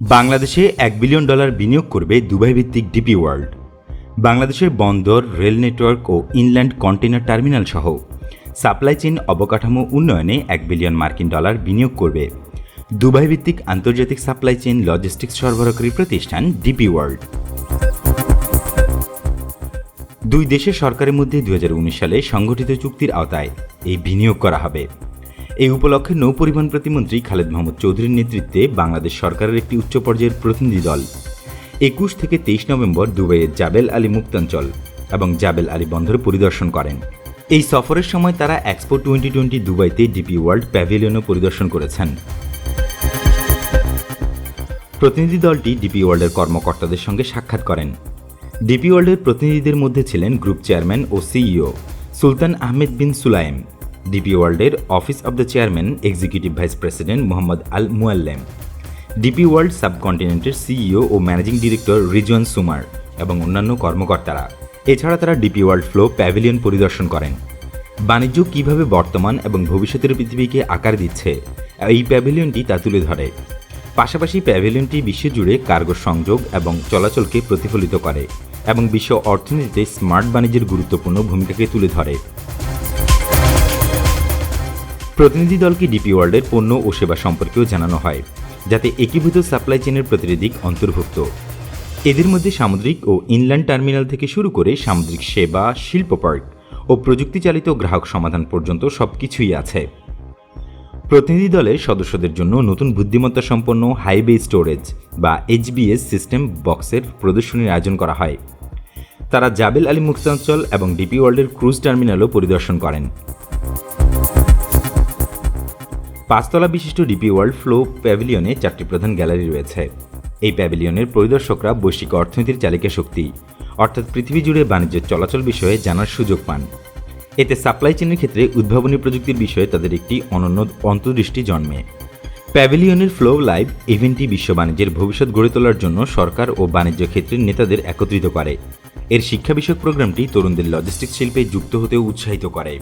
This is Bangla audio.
বাংলাদেশে এক বিলিয়ন ডলার বিনিয়োগ করবে দুবাই ভিত্তিক ডিপি ওয়ার্ল্ড। বাংলাদেশের বন্দর, রেল নেটওয়ার্ক ও ইনল্যান্ড কন্টেনার টার্মিনাল সহ সাপ্লাই চেইন অবকাঠামো উন্নয়নে এক বিলিয়ন মার্কিন ডলার বিনিয়োগ করবে। দুবাই ভিত্তিক আন্তর্জাতিক সাপ্লাই চেইন লজিস্টিক্স সরবরাহকারী প্রতিষ্ঠান ডিপি ওয়ার্ল্ড। দুই দেশের সরকারের মধ্যে দু হাজার উনিশ সালে সংগঠিত চুক্তির আওতায় এই বিনিয়োগ করা হবে। এই উপলক্ষে নৌ পরিবহন প্রতিমন্ত্রী খালেদ মাহমুদ চৌধুরীর নেতৃত্বে বাংলাদেশ সরকারের একটি উচ্চ পর্যায়ের প্রতিনিধি দল। একুশ থেকে তেইশ নভেম্বর দুবাইয়ের জাবেল আলী মুক্তাঞ্চল এবং জাবেল আলী বন্দর পরিদর্শন করেন। এই সফরের সময় তারা এক্সপো টোয়েন্টি টোয়েন্টি দুবাইতে ডিপি ওয়ার্ল্ড প্যাভিলিয়নও পরিদর্শন করেছেন। প্রতিনিধি দলটি ডিপি ওয়ার্ল্ডের কর্মকর্তাদের সঙ্গে সাক্ষাৎ করেন। ডিপি ওয়ার্ল্ডের প্রতিনিধিদের মধ্যে ছিলেন গ্রুপ চেয়ারম্যান ও CEO Sultan Ahmed bin Sulayem. DP ওয়ার্ল্ডের office of the chairman executive vice president Mohammed Al Muallem DP World সাবকন্টিনেন্টের CEO ও ম্যানেজিং ডিরেক্টর রিজওয়ান সুমার এবং অন্যান্য কর্মকর্তারা। এছাড়া তারা ডিপি ওয়ার্ল্ড ফ্লো প্যাভিলিয়ন পরিদর্শন করেন। বাণিজ্য কীভাবে বর্তমান এবং ভবিষ্যতের পৃথিবীকে আকার দিচ্ছে, এই প্যাভিলিয়নটি তা তুলে ধরে। পাশাপাশি প্যাভিলিয়নটি বিশ্বজুড়ে কার্গো সংযোগ এবং চলাচলকে প্রতিফলিত করে এবং বিশ্ব অর্থনীতিতে স্মার্ট বাণিজ্যের গুরুত্বপূর্ণ ভূমিকাকে তুলে ধরে। প্রতিনিধি দলকে ডিপি ওয়ার্ল্ডের পণ্য ও সেবা সম্পর্কেও জানানো হয়, যাতে একীভূত সাপ্লাই চেনের প্রতিটি দিক অন্তর্ভুক্ত। এদের মধ্যে সামুদ্রিক ও ইনল্যান্ড টার্মিনাল থেকে শুরু করে সামুদ্রিক সেবা, শিল্প পার্ক ও প্রযুক্তি চালিত গ্রাহক সমাধান পর্যন্ত সব কিছুই আছে। প্রতিনিধি দলের সদস্যদের জন্য নতুন বুদ্ধিমত্তা সম্পন্ন হাইওয়ে স্টোরেজ বা এইচবিএস সিস্টেম বক্সের প্রদর্শনীর আয়োজন করা হয়। তারা জাবেল আলী মুক্তাঞ্চল এবং ডিপি ওয়ার্ল্ডের ক্রুজ টার্মিনালও পরিদর্শন করেন। পাঁচতলা বিশিষ্ট ডিপি ওয়ার্ল্ড ফ্লো প্যাভিলিয়নে চারটি প্রধান গ্যালারি রয়েছে। এই প্যাভিলিয়নের পরিদর্শকরা বৈশ্বিক অর্থনীতির চালিকা শক্তি, অর্থাৎ পৃথিবী জুড়ে বাণিজ্যের চলাচল বিষয়ে জানার সুযোগ পান। এতে সাপ্লাই চেনের ক্ষেত্রে উদ্ভাবনী প্রযুক্তির বিষয়ে তাদের একটি অনন্য অন্তর্দৃষ্টি জন্মে। প্যাভিলিয়নের ফ্লো লাইভ ইভেন্টটি বিশ্ব বাণিজ্যের ভবিষ্যৎ গড়ে তোলার জন্য সরকার ও বাণিজ্য ক্ষেত্রের নেতাদের একত্রিত করে। এর শিক্ষা বিষয়ক প্রোগ্রামটি তরুণদের লজিস্টিক্স শিল্পে যুক্ত হতেও উৎসাহিত করে।